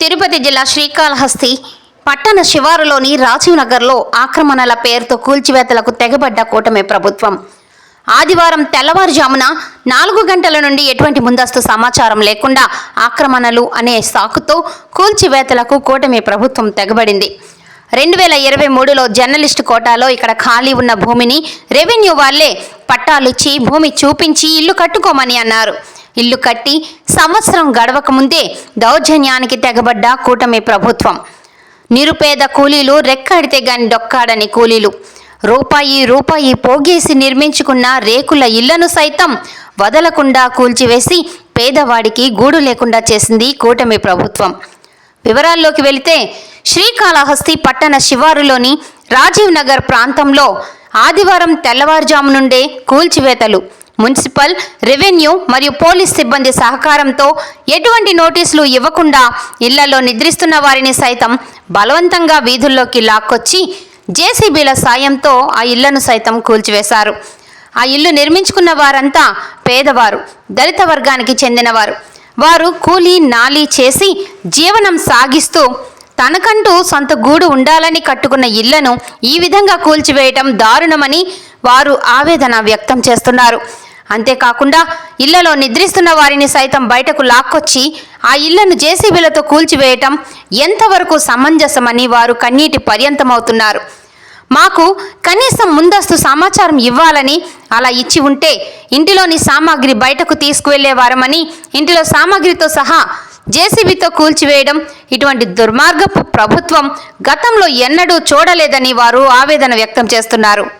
తిరుపతి జిల్లా శ్రీకాళహస్తి పట్టణ శివారులోని రాజీవ్ నగర్లో ఆక్రమణల పేరుతో కూల్చివేతలకు తెగబడ్డ కూటమి ప్రభుత్వం. ఆదివారం తెల్లవారుజామున నాలుగు గంటల నుండి ఎటువంటి ముందస్తు సమాచారం లేకుండా ఆక్రమణలు అనే సాకుతో కూల్చివేతలకు కూటమి ప్రభుత్వం తెగబడింది. రెండు వేల ఇరవై మూడులో జర్నలిస్టు కోటాలో ఇక్కడ ఖాళీ ఉన్న భూమిని రెవెన్యూ వాళ్ళే పట్టాలిచ్చి భూమి చూపించి ఇల్లు కట్టుకోమని అన్నారు. ఇల్లు కట్టి సంవత్సరం గడవక ముందే దౌర్జన్యానికి తెగబడ్డ కూటమి ప్రభుత్వం. నిరుపేద కూలీలు రెక్కాడితే గాని డొక్కాడని కూలీలు. రూపాయి రూపాయి పోగేసి నిర్మించుకున్న రేకుల ఇళ్ళను సైతం వదలకుండా కూల్చివేసి పేదవాడికి గూడు లేకుండా చేసింది కూటమి ప్రభుత్వం. వివరాల్లోకి వెళితే శ్రీకాళహస్తి పట్టణ శివారులోని రాజీవ్ నగర్ ప్రాంతంలో ఆదివారం తెల్లవారుజాము నుండే కూల్చివేతలు. మున్సిపల్ రెవెన్యూ మరియు పోలీస్ సిబ్బంది సహకారంతో ఎటువంటి నోటీసులు ఇవ్వకుండా ఇళ్ళలో నిద్రిస్తున్న వారిని సైతం బలవంతంగా వీధుల్లోకి లాక్కొచ్చి జేసీబీల సాయంతో ఆ ఇళ్ళను సైతం కూల్చివేశారు. ఆ ఇల్లు నిర్మించుకున్న వారంతా పేదవారు దళిత వర్గానికి చెందినవారు. వారు కూలీ నాలీ చేసి జీవనం సాగిస్తూ తనకంటూ సొంత గూడు ఉండాలని కట్టుకున్న ఇళ్ళను ఈ విధంగా కూల్చివేయటం దారుణమని వారు ఆవేదన వ్యక్తం చేస్తున్నారు. అంతేకాకుండా ఇళ్ళలో నిద్రిస్తున్న వారిని సైతం బయటకు లాక్కొచ్చి ఆ ఇళ్ళను జేసీబీలతో కూల్చివేయటం ఎంతవరకు సమంజసమని వారు కన్నీటి పర్యంతమవుతున్నారు. మాకు కనీసం ముందస్తు సమాచారం ఇవ్వాలని అలా ఇచ్చి ఉంటే ఇంటిలోని సామాగ్రి బయటకు తీసుకువెళ్ళేవారమని ఇంటిలో సామాగ్రితో సహా జేసీబీతో కూల్చివేయడం ఇటువంటి దుర్మార్గపు ప్రభుత్వం గతంలో ఎన్నడూ చూడలేదని వారు ఆవేదన వ్యక్తం చేస్తున్నారు.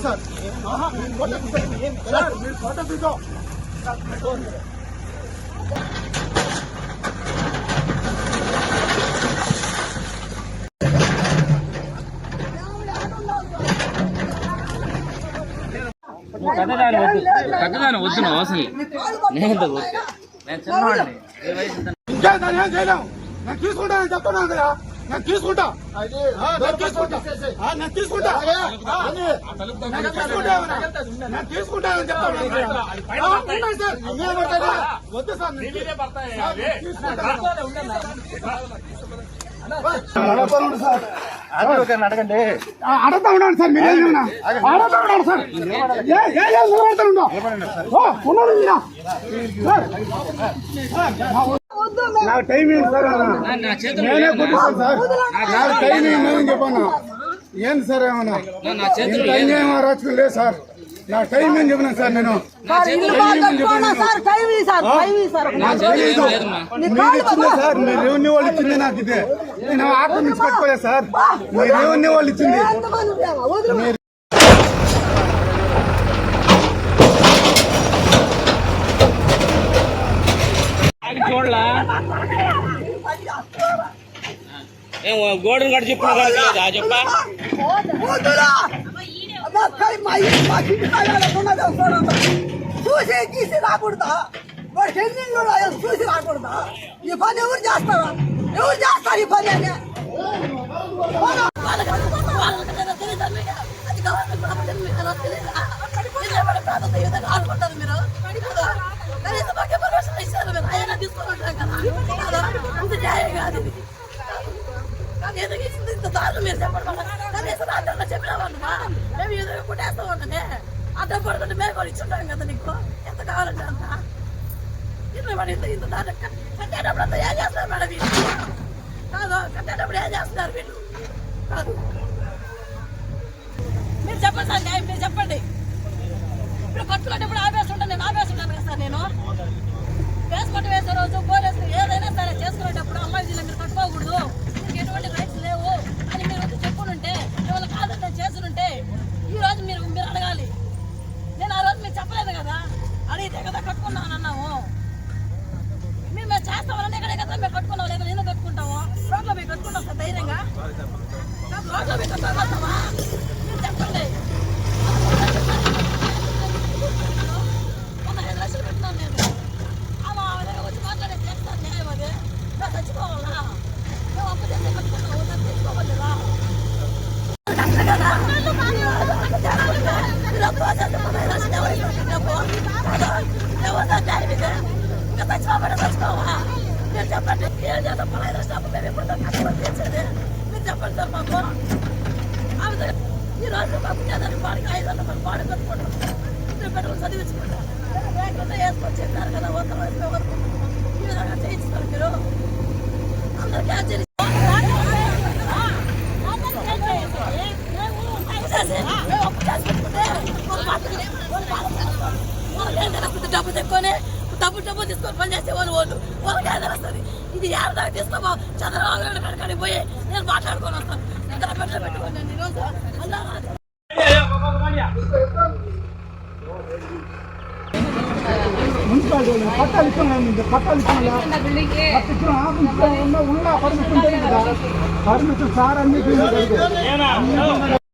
వద్దాం మన చచ్చిపోతాం ఆగ్రహం కథదాని వద్దు కథదాని వద్దు నువ్వు నేను నేను చిన్నవాడిని ఏ వయసు తీసుకుంటానని చెప్తున్నాను కదా? నేను తీసుకుంటా నేను తీసుకుంటా ఆ, నేను తీసుకుంటా ఆ, నేను తీసుకుంటా ఏమన్నా? నేను తీసుకుంటానని చెప్తాను కదా. ఆ, ఉన్నాయి సార్. నేను. వద్దు సార్. అడగండి ఉన్నాను సార్ మీరు ఉన్నాను సార్ ఏ ఏ ఏ నిలబడతా ఉండు. ఓ, ఉన్నాడు. సార్. నాకు టైం ఏంటి సార్ అన్న? నా చేతులు నేనే కొట్టిస్తాను సార్. నాకు టైం చెప్పాను? ఏంది సార్ ఏమన్నా? టైం ఏమో రాచుకుని లేదు సార్. నా టైం ఏం చెప్పినా సార్ నేను? సార్ మీరు మీ రెవెన్యూ వాళ్ళు ఇచ్చింది నాకు ఇదే నేను ఆక్రమించి కట్టుకోలేదు సార్. మీ రెవెన్యూ వాళ్ళు ఇచ్చింది ఎంతమంది ప్రేమ వదిలి చూడలా ఏం గోడను కట్టి చెప్పిన లేదా చెప్పా. కాడ. చూసి గీసి రాకూడదా? వాడు ఎన్నిళ్ళు ఉన్నాయో చూసి రాకూడదా? ఈ పని ఎవరు చేస్తారా? ఎవరు చేస్తారు ఈ పని అని? పోరా. అది గవర్నమెంట్ ఎందుకు ఇంత ఇంత దారుణం మీరు చెప్పండి మాకు? కనీసం రాత్రి చెప్పినామన్నమా మేము ఎదురు కుట్టేస్తా ఉండనే అడ్డం పడుతుంటే మేము కూడా ఇచ్చుంటాం కదా నీకు? ఎంత కావాలంటే అంత? ఇరవై వాడు ఇంత ఇంత దారుణం. క- కట్టేటప్పుడు అంతా ఏం చేస్తారు మేడం వీళ్ళు? కాదు కట్టేటప్పుడు ఏం చేస్తున్నారు వీళ్ళు కాదు మీరు చెప్పండి సార్ న్యాయం మీరు చెప్పండి ఇప్పుడు కట్టుకునేటప్పుడు ఆపేస్తుంటాను నేను ఆపేస్తుంటాను కదా సార్ నేను వేసుకుంటూ వేసే రోజు పోలేసు ఏదైనా సరే చేసుకునేటప్పుడు అమ్మాయి జిల్లా మీరు కట్టుకోకూడదు మీకు ఎటువంటి రైట్స్ లేవు అని మీరు వచ్చి చెప్పునుంటే మిమ్మల్ని కాదని నేను చేసునుంటే ఈ రోజు మీరు మీరు అడగాలి నేను ఆ రోజు మీరు చెప్పలేదు కదా అడిగితే కదా కట్టుకున్నాను అన్నాము మీరు మేము చేస్తామని ఇక్కడే కదా మేము కట్టుకున్నాం లేదా నేను కట్టుకుంటాము రోడ్లో మేము కట్టుకుంటాం సార్ ధైర్యంగా కాదు, రోడ్లో మేము కట్టుకుంటామా మీరు చెప్పండి ఒక ఐదు లక్షలు పెట్టినాను నేను అలా ఆమె దగ్గర వచ్చి మాట్లాడే చేస్తాను న్యాయం అది నేను చచ్చిపోవాలా మేము అప్పు చేస్తే కట్టుకున్నాము నన్ను తెచ్చుకోవాలిరా కష్టం కదా మీరు అప్పు చేస్తే పదహైదు లక్షలు ఎవరు ఇస్తారు డబ్బు? కదా? ఎవరు సార్ న్యాయం ఇది? ఇంకా చచ్చిపోబడి చచ్చిపోవా మీరు చెప్పండి ఏం చేస్తాం పదహైదు లక్షలు మేము ఎప్పుడు కష్టపడి తీర్చేది మీరు చెప్పండి సార్ మాకు ఆమె ఈ రోజు మాకు ఐదు వందల మంది కట్టుకుంటాం ఇద్దరు బిడ్డలు చదివించుకుంటాం వేసుకొని చెప్పారు కదా వంద వరకు ఈ విధంగా మీరు అందరు ఆశ్చర్యం డబ్బు తెచ్చుకొని డబ్బు డబ్బు తీసుకొని పని చేసే వాళ్ళు వాళ్ళు వాళ్ళకి ఏం వస్తుంది ఇది ఎవరి దాకా తీసుకోమో చంద్రబాబు నాయుడు కాడికి పోయి నేను మాట్లాడుకొని వస్తాను ఇద్దరు పెట్టలు పెట్టుకోండి ఈరోజు అన్నా మున్సిపాలిటీ పట్టాలు ఇస్తున్నాను పట్టాలు ఇస్తున్నా పట్టించిన ఉన్న పర్మిషన్ పర్మిషన్ సార్ అన్ని